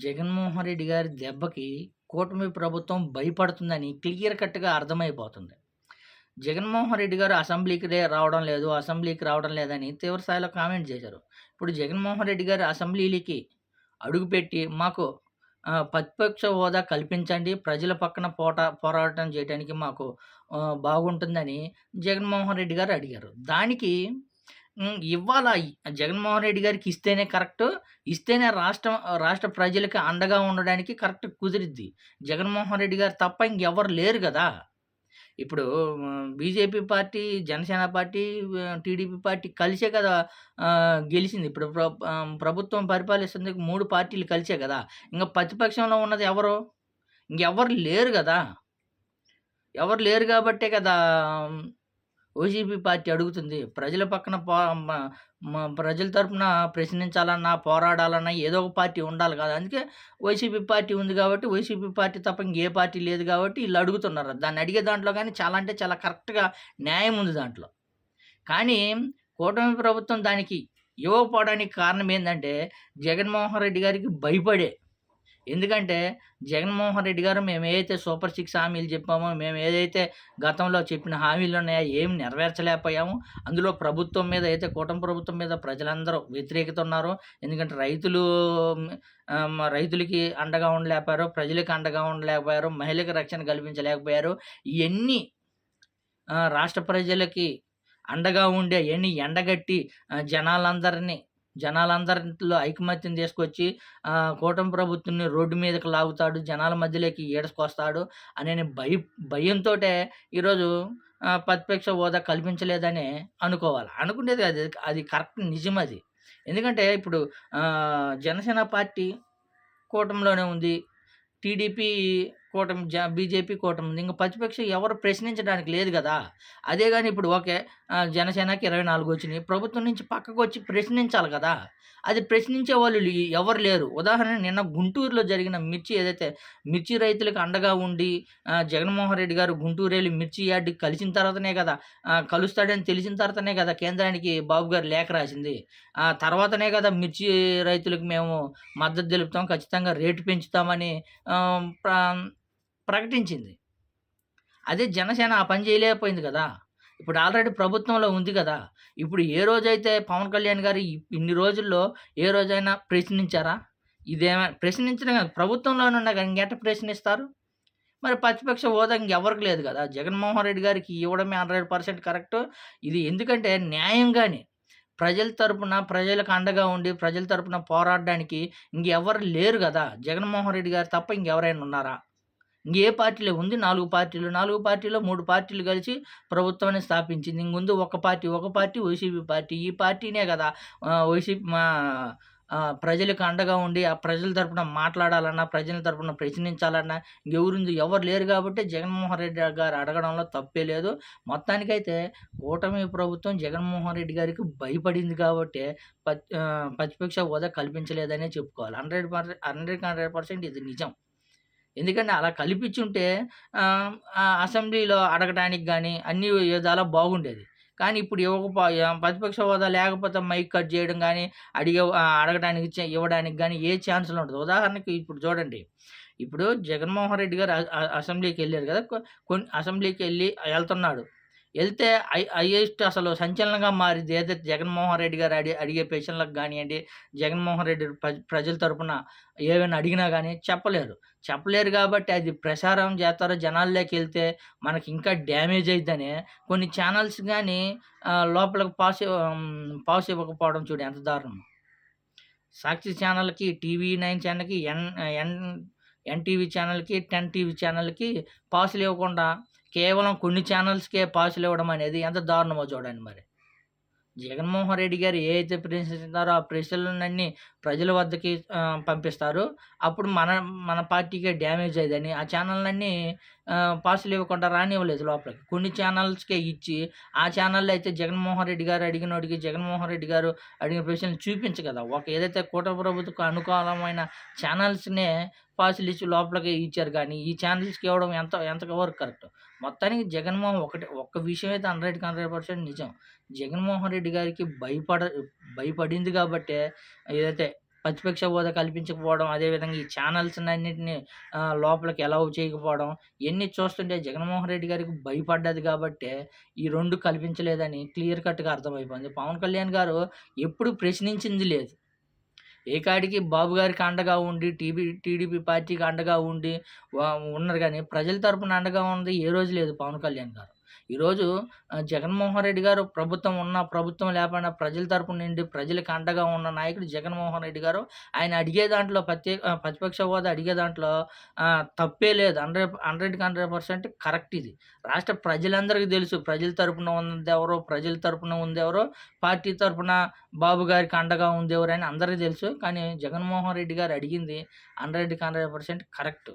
జగన్మోహన్ రెడ్డి గారి దెబ్బకి కూటమి ప్రభుత్వం భయపడుతుందని క్లియర్ కట్‌గా అర్థమైపోతుంది. జగన్మోహన్ రెడ్డి గారు అసెంబ్లీకి రావడం లేదు, అసెంబ్లీకి రావడం లేదని తీవ్రస్థాయిలో కామెంట్ చేశారు. ఇప్పుడు జగన్మోహన్ రెడ్డి గారు అసెంబ్లీలకి అడుగుపెట్టి మాకు ప్రతిపక్ష హోదా కల్పించండి. ప్రజల పక్కన పోట పోరాటం చేయటానికి మాకు బాగుంటుందని జగన్మోహన్ రెడ్డి గారు అడిగారు. దానికి ఇవ్వాలా ఇవ్వాల జగన్మోహన్ రెడ్డి గారికి ఇస్తేనే కరెక్ట్ ఇస్తేనే రాష్ట్రం రాష్ట్ర ప్రజలకి అండగా ఉండడానికి కరెక్ట్ కుదిరిద్ది. జగన్మోహన్ రెడ్డి గారు తప్ప ఇంకెవ్వరు లేరు కదా ఇప్పుడు బీజేపీ పార్టీ, జనసేన పార్టీ, ఆహ్, టీడీపీ పార్టీ కలిసే కదా ఆహ్, గెలిసింది. ఇప్పుడు ప్ర ఆహ్, ప్రభుత్వం పరిపాలిస్తుంది 3 పార్టీలు కలిసే కదా ఇంక ప్రతిపక్షంలో ఉన్నది ఎవరు? ఇంకెవ్వరు లేరు గదా! ఎవరు లేరు గాబట్టే కదా! వైసీపీ పార్టీ అడుగుతుంది. ప్రజల పక్కన పో ప్రజల తరపున ప్రశ్నించాలన్నా, పోరాడాలన్నా ఏదో ఒక పార్టీ ఉండాలి కదా అందుకే వైసీపీ పార్టీ ఉంది కాబట్టి వైసీపీ పార్టీ తప్ప ఇంకే పార్టీ లేదు కాబట్టి వీళ్ళు అడుగుతున్నారు. దాన్ని అడిగే దాంట్లో కానీ చాలా అంటే చాలా కరెక్ట్‌గా న్యాయం ఉంది దాంట్లో. కానీ కూటమి ప్రభుత్వం దానికి ఇవ్వకపోవడానికి కారణం ఏంటంటే జగన్మోహన్ రెడ్డి గారికి భయపడే. ఎందుకంటే జగన్మోహన్ రెడ్డి గారు మేము ఏదైతే సూపర్ సిక్స్ హామీలు చెప్పామో, మేము ఏదైతే గతంలో చెప్పిన హామీలు ఉన్నాయో ఏమి నెరవేర్చలేకపోయాము. అందులో ప్రభుత్వం మీద అయితే కూటమి ప్రభుత్వం మీద ప్రజలందరూ వ్యతిరేకత ఉన్నారు. ఎందుకంటే రైతులు రైతులకి అండగా ఉండలేకపోయారు. ప్రజలకు అండగా ఉండలేకపోయారు. మహిళలకు రక్షణ కల్పించలేకపోయారు. ఇవన్నీ రాష్ట్ర ప్రజలకి అండగా ఉండే ఎన్ని ఎండగట్టి జనాలందరినీ జనాలందరిని జనాలందరిలో ఐకమత్యం తీసుకొచ్చి కూటమి ప్రభుత్వాన్ని రోడ్డు మీదకి లాగుతాడు. జనాల మధ్యలోకి ఈడ్చుకొస్తాడు అనే భయ భయంతోటే ఈరోజు ప్రతిపక్ష హోదా కల్పించలేదనే అనుకోవాలి. అనుకునేది అది అది కరెక్ట్ నిజం అది ఎందుకంటే ఇప్పుడు జనసేన పార్టీ కూటమిలోనే ఉంది. టీడీపీ కూటమి జా బీజేపీ కూటమి ఉంది. ఇంక ప్రతిపక్షం ఎవరు ప్రశ్నించడానికి లేదు కదా అదే కానీ ఇప్పుడు ఓకే. జనసేనకి ఇరవై నాలుగు వచ్చినాయి ప్రభుత్వం నుంచి పక్కకు వచ్చి ప్రశ్నించాలి కదా అది ప్రశ్నించే వాళ్ళు ఎవరు లేరు. ఉదాహరణ నిన్న గుంటూరులో జరిగిన మిర్చి ఏదైతే మిర్చి రైతులకు అండగా ఉండి జగన్మోహన్ రెడ్డి గారు గుంటూరు వెళ్ళి మిర్చి యార్డ్‌కి కలిసిన తర్వాతనే కదా కలుస్తాడని తెలిసిన తర్వాతనే కదా కేంద్రానికి బాబు గారు లేఖ రాసింది. ఆ తర్వాతనే కదా మిర్చి రైతులకు మేము మద్దతు తెలుపుతాం. ఖచ్చితంగా రేటు పెంచుతామని ప్రా ప్రకటించింది. అదే జనసేన ఆ పని చేయలేకపోయింది కదా ఇప్పుడు ఆల్రెడీ ప్రభుత్వంలో ఉంది కదా ఇప్పుడు ఏ రోజైతే పవన్ కళ్యాణ్ గారు ఇన్ని రోజుల్లో ఏ రోజైనా ప్రశ్నించారా? ఇదేమైనా ప్రశ్నించడం కాదు. ప్రభుత్వంలోనే ఉండగా ఇంకెట ప్రశ్నిస్తారు? మరి ప్రతిపక్ష హోదా ఇంకెవరికి లేదు కదా జగన్మోహన్ రెడ్డి గారికి ఇవ్వడమే 100% కరెక్టు. ఇది ఎందుకంటే న్యాయంగానే ప్రజల తరపున ప్రజలకు అండగా ఉండి, ప్రజల తరపున పోరాడడానికి ఇంకెవ్వరు లేరు కదా జగన్మోహన్ రెడ్డి గారు తప్ప ఇంకెవరైనా ఉన్నారా? ఇంకే పార్టీలే ఉంది నాలుగు పార్టీలు. నాలుగు పార్టీలో మూడు పార్టీలు కలిసి ప్రభుత్వాన్ని స్థాపించింది. ఇంకొందు ఒక పార్టీ, ఒక పార్టీ వైసీపీ పార్టీ. ఈ పార్టీనే కదా వైసీపీ మా ప్రజలకు అండగా ఉండి, ఆ ప్రజల తరపున మాట్లాడాలన్నా, ప్రజల తరపున ప్రశ్నించాలన్నా ఎవరుంది ఎవరు లేరు కాబట్టి జగన్మోహన్ రెడ్డి గారు అడగడంలో తప్పే లేదు. మొత్తానికైతే కూటమి ప్రభుత్వం జగన్మోహన్ రెడ్డి గారికి భయపడింది కాబట్టి ప్రతిపక్ష హోదా కల్పించలేదనే చెప్పుకోవాలి. Hundred percent hundred hundred percent ఇది నిజం. ఎందుకంటే అలా కల్పించుంటే అసెంబ్లీలో అడగటానికి కానీ అన్ని విధాలా బాగుండేది. కానీ ఇప్పుడు ఇవ్వకపో ప్రతిపక్ష హోదా లేకపోతే మైక్ కట్ చేయడం కానీ అడిగే అడగడానికి ఇవ్వడానికి కానీ ఏ ఛాన్సులు ఉండదు. ఉదాహరణకి ఇప్పుడు చూడండి. ఇప్పుడు జగన్మోహన్ రెడ్డి గారు అసెంబ్లీకి వెళ్ళారు కదా కొన్ని అసెంబ్లీకి వెళ్ళి వెళ్తున్నాడు వెళ్తే ఐ హైయెస్ట్ అసలు సంచలనంగా మారింది ఏదైతే జగన్మోహన్ రెడ్డి గారు అడి అడిగే పేషెంట్లకు కానివ్వండి జగన్మోహన్ రెడ్డి ప్రజ ప్రజల తరపున ఏవైనా అడిగినా కానీ చెప్పలేరు. చెప్పలేరు కాబట్టి అది ప్రసారం చేస్తారు జనాల్లోకి వెళ్తే మనకి ఇంకా డ్యామేజ్ అయిద్దని కొన్ని ఛానల్స్ కానీ లోపలికి పాస్ పాస్ ఇవ్వకపోవడం చూడు ఎంత దారుణం సాక్షి ఛానల్‌కి, టీవీ నైన్ ఛానల్‌కి, ఎన్ ఎన్ ఎన్‌టీవీ ఛానల్‌కి, 10 టీవీ ఛానల్‌కి పాసులు ఇవ్వకుండా కేవలం కొన్ని ఛానల్స్‌కే పాసులు ఇవ్వడం అనేది ఎంత దారుణమో చూడండి మరి. జగన్మోహన్ రెడ్డి గారు ఏ అయితే ప్రశ్నిస్తున్నారో ఆ ప్రశ్నలన్నీ ప్రజల వద్దకి పంపిస్తారు. అప్పుడు మన మన పార్టీకే డ్యామేజ్ అయ్యేదని ఆ ఛానల్ అన్నీ పాసులు ఇవ్వకుండా రానివ్వలేదు లోపలికి. కొన్ని ఛానల్స్‌కే ఇచ్చి, ఆ ఛానల్‌లో అయితే జగన్మోహన్ రెడ్డి గారు అడిగినోడికి జగన్మోహన్ రెడ్డి గారు అడిగిన ప్రశ్నలు చూపించు కదా! ఒక ఏదైతే కూట ప్రభుత్వకు అనుకూలమైన ఛానల్స్‌నే పాసులు ఇచ్చి లోపలికి ఇచ్చారు కానీ ఈ ఛానల్స్‌కి ఇవ్వడం ఎంత ఎంతవరకు కరెక్ట్. మొత్తానికి జగన్మోహన్ ఒకటి ఒక్క విషయం అయితే 100కి 100% నిజం. జగన్మోహన్ రెడ్డి గారికి భయపడ భయపడింది కాబట్టి ఏదైతే ప్రతిపక్ష హోదా కల్పించకపోవడం, అదేవిధంగా ఈ ఛానల్స్ అన్నింటినీ లోపలికి అలౌ చేయకపోవడం, ఇవన్నీ చూస్తుంటే జగన్మోహన్ రెడ్డి గారికి భయపడ్డది కాబట్టే, ఈ రెండు కల్పించలేదని క్లియర్ కట్‌గా అర్థమైపోయింది. పవన్ కళ్యాణ్ గారు ఎప్పుడు ప్రశ్నించింది లేదు. ఏకాడికి బాబు గారికి అండగా ఉండి, టీబీ టీడీపీ పార్టీకి అండగా ఉండి ఉన్నారు కానీ ప్రజల తరపున అండగా ఉంది ఏ రోజు లేదు పవన్ కళ్యాణ్ గారు. ఈరోజు జగన్మోహన్ రెడ్డి గారు ప్రభుత్వం ఉన్న ప్రభుత్వం లేకపోయినా ప్రజల తరపు నుండి ప్రజలకి అండగా ఉన్న నాయకుడు జగన్మోహన్ రెడ్డి గారు. ఆయన అడిగే దాంట్లో ప్రత్యేక ప్రతిపక్ష హోదా అడిగే దాంట్లో తప్పే లేదు. హండ్రెడ్ 100కి 100% కరెక్ట్ ఇది. రాష్ట్ర ప్రజలందరికీ తెలుసు. ప్రజల తరపున ఉన్నదెవరో, ప్రజల తరపున ఉందెవరో, పార్టీ తరపున బాబు గారికి అండగా ఉందెవరని అందరికీ తెలుసు. కానీ జగన్మోహన్ రెడ్డి గారు అడిగింది 100కి 100% కరెక్ట్.